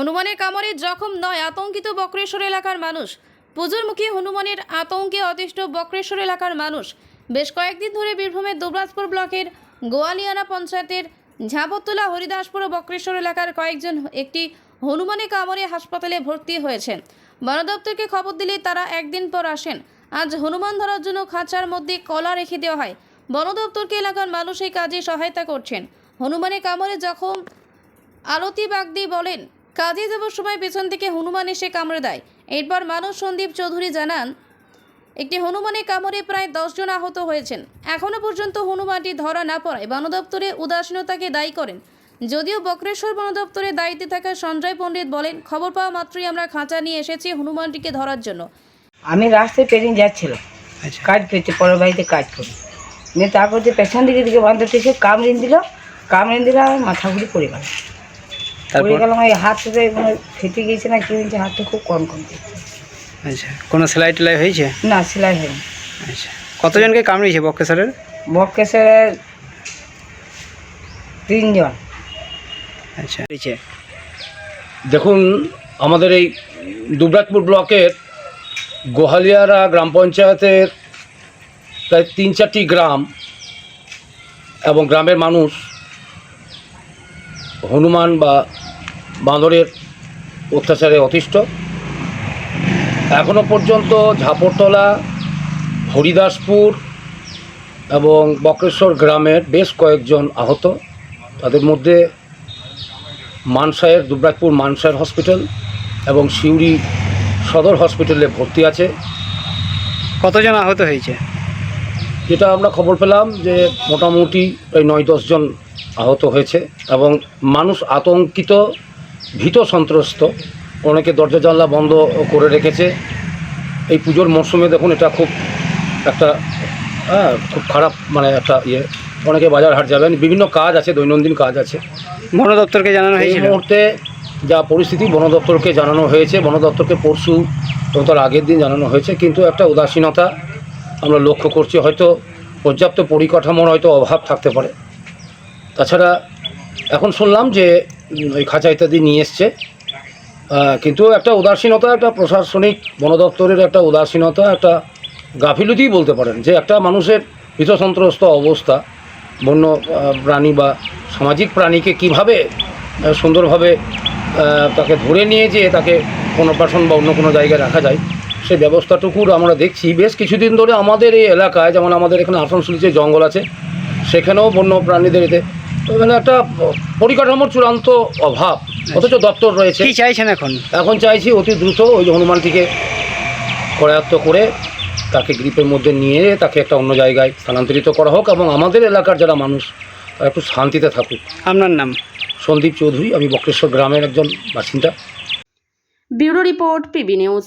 হনুমানের কামড়ে জখম নয়, আতঙ্কিত বক্রেশ্বর এলাকার মানুষ। পুজোর মুখে হনুমানের আতঙ্কে অতিষ্ঠ বক্রেশ্বর এলাকার মানুষ। বেশ কয়েকদিন ধরে বীরভূমের দুবরাজপুর ব্লকের গোয়ালিয়ানা পঞ্চায়েতের ঝাপতলা হরিদাসপুর ও বক্রেশ্বর এলাকার কয়েকজন একটি হনুমানের কামড়ে হাসপাতালে ভর্তি হয়েছেন। বন দপ্তরকে খবর দিলে তারা একদিন পর আসেন। আজ হনুমান ধরার জন্য খাঁচার মধ্যে কলা রেখে দেওয়া হয়। বন দপ্তরকে এলাকার মানুষ এই কাজে সহায়তা করছেন। হনুমানের কামড়ে যখন আলতি বাগদি বলেন কাজে যাবার সময় পেছন থেকে হনুমান এসে কামড়ে দেয়। এরপর মানব সন্দীপ চৌধুরী জানান একটি হনুমানের কামড়ে প্রায় দশজন আহত হয়েছেন। এখনও পর্যন্ত হনুমানটি ধরা না পড়ায় বন দপ্তরে উদাসীনতাকে দায়ী করেন। যদিও বক্রেশ্বর বন দপ্তরের দায়িত্বে থাকা সঞ্জয় পণ্ডিত বলেন খবর পাওয়া মাত্রই আমরা খাঁচা নিয়ে এসেছি হনুমানটিকে ধরার জন্য। আমি রাস্তায় পেরিয়ে যাচ্ছিলাম। আচ্ছা। কাজ করছি পরের বাড়িতে কাজ করি। তারপর যে পেছন দিকে দিকে বান্ধবটি এসে দিল। কামড়িয়ে দিলে আমি মাথা ঘুরি পড়ে গেল। পড়ে তারপর? গেলাম এই হাতটাতে মানে ফেটে গিয়েছে না কি হয়েছে হাতটা খুব কম কম আচ্ছা কোনো সেলাই টেলাই হয়েছে? না সেলাই হয়নি। আচ্ছা কতজনকে কামড়িয়েছে বক্রেশ্বরের বক্কেশে তিনজন। আচ্ছা। দেখুন আমাদের এই দুবরাজপুর ব্লকের গোহালিয়ারা গ্রাম পঞ্চায়েতের প্রায় তিন চারটি গ্রাম এবং গ্রামের মানুষ হনুমান বা বাঁদরের অত্যাচারে অতিষ্ঠ। এখনও পর্যন্ত ঝাপরতলা হরিদাসপুর এবং বক্রেশ্বর গ্রামের বেশ কয়েকজন আহত। তাদের মধ্যে মানসায়ের দুবরাজপুর মানসায়ের হসপিটাল এবং সিউড়ি সদর হসপিটালে ভর্তি আছে। কতজন আহত হয়েছে? যেটা আমরা খবর পেলাম যে মোটামুটি প্রায় নয় দশজন আহত হয়েছে এবং মানুষ আতঙ্কিত ভীত সন্ত্রস্ত। অনেকে দরজা জানলা বন্ধ করে রেখেছে। এই পুজোর মরশুমে দেখুন এটা খুব একটা হ্যাঁ খুব খারাপ মানে একটা ইয়ে। অনেকে বাজার হাট যাবেন বিভিন্ন কাজ আছে দৈনন্দিন কাজ আছে। বন দপ্তরকে জানানো এই হয়েছিল? মুহূর্তে যা পরিস্থিতি বন দপ্তরকে জানানো হয়েছে। বন দপ্তরকে পরশু এবং তার আগের দিন জানানো হয়েছে। কিন্তু একটা উদাসীনতা আমরা লক্ষ্য করছি হয়তো পর্যাপ্ত পরিকাঠামোর হয়তো অভাব থাকতে পারে। তাছাড়া এখন শুনলাম যে ওই খাঁচা ইত্যাদি নিয়ে এসছে। কিন্তু একটা উদাসীনতা, একটা প্রশাসনিক বন দপ্তরের একটা উদাসীনতা, একটা গাফিলতিই বলতে পারেন যে একটা মানুষের ভীতসন্ত্রস্ত অবস্থা, বন্য প্রাণী বা সামাজিক প্রাণীকে কীভাবে সুন্দরভাবে তাকে ধরে নিয়ে যেয়ে তাকে কোনো পার্সন বা অন্য কোনো জায়গায় রাখা যায় সেই ব্যবস্থাটুকুর আমরা দেখছি। বেশ কিছুদিন ধরে আমাদের এই এলাকায়, যেমন আমাদের এখানে আসানসোল যে জঙ্গল আছে, সেখানেও বন্য প্রাণীদের এতে মানে একটা পরিকাঠামোর চূড়ান্ত অভাব অথচ দপ্তর রয়েছে। কি চাইছেন এখন? এখন চাইছি অতি দ্রুত ওই যে হনুমানটিকে করায়ত্ত করে তাকে গ্রিপের মধ্যে নিয়ে তাকে একটা অন্য জায়গায় স্থানান্তরিত করা হোক এবং আমাদের এলাকার যারা মানুষ তারা একটু শান্তিতে থাকুক। আপনার নাম? সন্দীপ চৌধুরী আমি বক্রেশ্বর গ্রামের একজন বাসিন্দা। Bureau report PB news.